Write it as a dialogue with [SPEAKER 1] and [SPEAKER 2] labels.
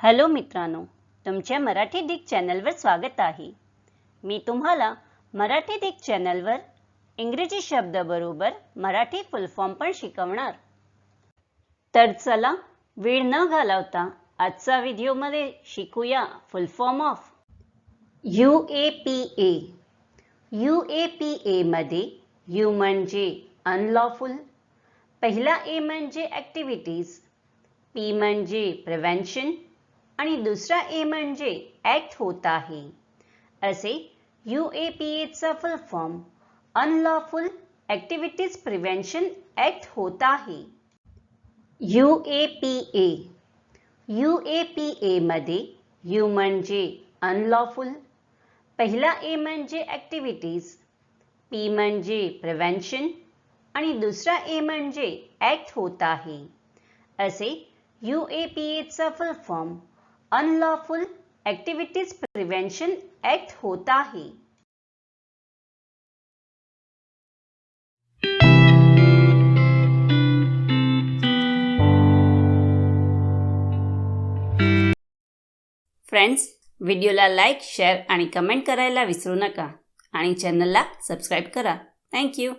[SPEAKER 1] Hello मित्रांनो तुमच्या Marathi Dick चॅनलवर स्वागत आहे. मी तुम्हाला मराठी डिक चॅनलवर इंग्रजी शब्दाबरोबर मराठी फुलफॉर्म पण शिकवणार. तर चला वेळ न घालवता आजचा व्हिडिओमध्ये शिकूया full form of U A P A U A P एमध्ये यू म्हणजे अनलॉफुल पहिला ए म्हणजे ॲक्टिव्हिटीज पी म्हणजे प्रिव्हेन्शन आणि दुसरा ए म्हणजे ॲक्ट होत आहे. असे यू ए पी एचा full form unlawful activities prevention act होत आहे. U A P A U A P एमध्ये यू म्हणजे अनलॉफुल पहिला ए म्हणजे ॲक्टिव्हिटीज पी म्हणजे प्रिव्हेन्शन आणि दुसरा ए म्हणजे ॲक्ट होत आहे. असे यू ए पी एचा full form unlawful activities prevention act होत आहे फ्रेंड्स व्हिडिओला लाईक शेअर आणि कमेंट करायला विसरू नका. आणि चॅनलला सबस्क्राईब करा. थँक्यू